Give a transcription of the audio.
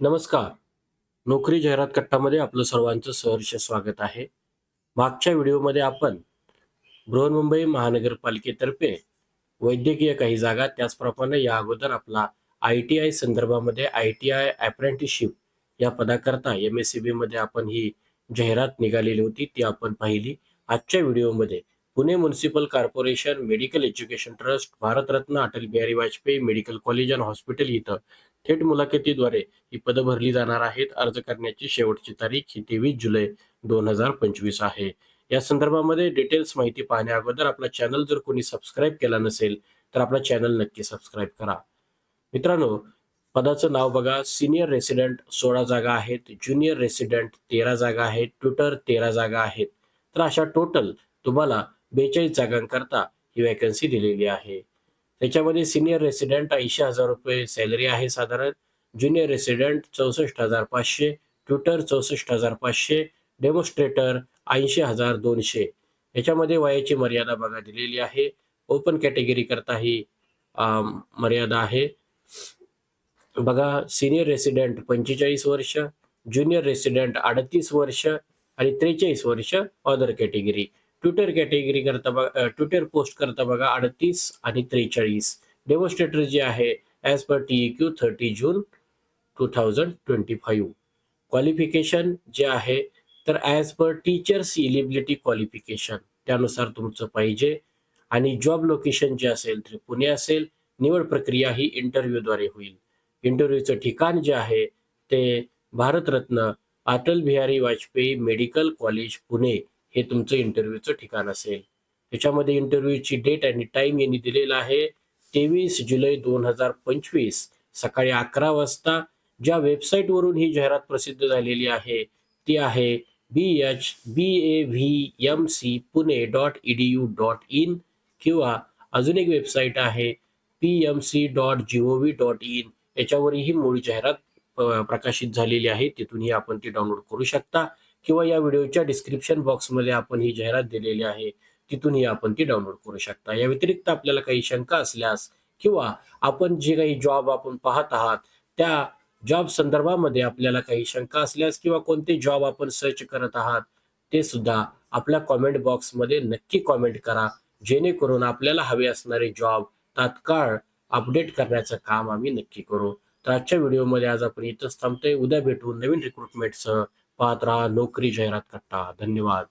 नमस्कार. नोकरी जाहिरात कट्टामध्ये आपलं सर्वांचं सहर्ष स्वागत आहे. मागच्या व्हिडिओमध्ये आपण बृहन्मुंबई महानगरपालिकेतर्फे वैद्यकीय काही जागा त्याचप्रमाणे या अगोदर आपला आय टी आय संदर्भामध्ये आय टी आय अप्रेंटिसशिप या पदाकरता एम एस सी बीमध्ये आपण ही जाहिरात निघालेली होती ती आपण पाहिली. आजच्या व्हिडिओमध्ये Pune municipal corporation medical education trust Bharatratna Atal Bihari Vajpayee medical college and hospital इथं थेट मुलाखतीद्वारे ही पदं भरली जाणार आहेत. अर्ज करण्याची शेवटची तारीख ही तेवीस जुलै दोन हजार पंचवीस आहे. या संदर्भामध्ये डिटेल्स माहिती पाहण्या अगोदर आपला चॅनल जर कोणी सबस्क्राईब केला नसेल तर आपला चॅनल नक्की सबस्क्राईब करा. मित्रांनो पदाचं नाव बघा. सिनियर रेसिडेंट सोळा जागा आहेत. ज्युनियर रेसिडेंट तेरा जागा आहेत. ट्विटर तेरा जागा आहेत. तर अशा टोटल तुम्हाला बेचाळीस जागांकरता ही वॅकन्सी दिलेली आहे. त्याच्यामध्ये सिनियर रेसिडेंट ऐंशी हजार रुपये सॅलरी आहे साधारण. ज्युनियर रेसिडेंट चौसष्ट हजार पाचशे ट्युटर चौसष्ट हजार पाचशे डेमॉन्स्ट्रेटर ऐंशी हजार दोनशे. याच्यामध्ये वयाची मर्यादा बघा दिलेली आहे. ओपन कॅटेगरी करता ही मर्यादा आहे. बघा सिनियर रेसिडेंट पंचेचाळीस वर्ष ज्युनियर रेसिडेंट अडतीस वर्ष आणि त्रेचाळीस वर्ष अदर कॅटेगरी ट्विटर कॅटेगरी करता बघा ट्विटर पोस्ट करता बघा अडतीस आणि त्रेचाळीस. डेमॉन्स्ट्रेटर जे आहे as per T Q thirty June two thousand twenty five qualification जे आहे तर as per teachers eligibility qualification त्यानुसार तुमचं पाहिजे. आणि जॉब लोकेशन जे असेल ते पुणे असेल निवड प्रक्रिया ही इंटरव्ह्यूद्वारे होईल. इंटरव्ह्यूचं ठिकाण जे आहे ते भारतरत्न अटल बिहारी वाजपेयी मेडिकल कॉलेज पुणे. हे तुमचं इंटरव्ह्यूचं ठिकाण असेल. त्याच्यामध्ये इंटरव्ह्यूची डेट आणि टाइम यांनी दिलेला आहे. तेवीस जुलै दोन हजार पंचवीस सकाळी अकरा वाजता ज्या वेबसाईटवरून ही जाहिरात प्रसिद्ध झालेली आहे ती आहे B H B A V M C Pune dot E D U dot in किंवा अजून एक वेबसाईट आहे P M C dot G O V dot in याच्यावरही मूळ जाहिरात प्रकाशित झालेली आहे. तिथूनही आपण ती डाउनलोड करू शकता. किंवा या व्हिडिओच्या डिस्क्रिप्शन बॉक्समध्ये आपण ही जाहिरात दिलेली आहे तिथूनही आपण ती डाउनलोड करू शकता. या व्यतिरिक्त आपल्याला काही शंका असल्यास किंवा आपण जे काही जॉब आपण पाहत आहात त्या जॉब संदर्भामध्ये आपल्याला काही शंका असल्यास किंवा कोणते जॉब आपण सर्च करत आहात ते सुद्धा आपल्या कॉमेंट बॉक्समध्ये नक्की कॉमेंट करा. जेणेकरून आपल्याला हवे असणारे जॉब तात्काळ अपडेट करण्याचं काम आम्ही नक्की करू. तर आजच्या व्हिडिओमध्ये आज आपण इथंच थांबतोय. उद्या भेटू नवीन रिक्रुटमेंटसह पात्रा नोकरी जाहिरात कट्टा धन्यवाद.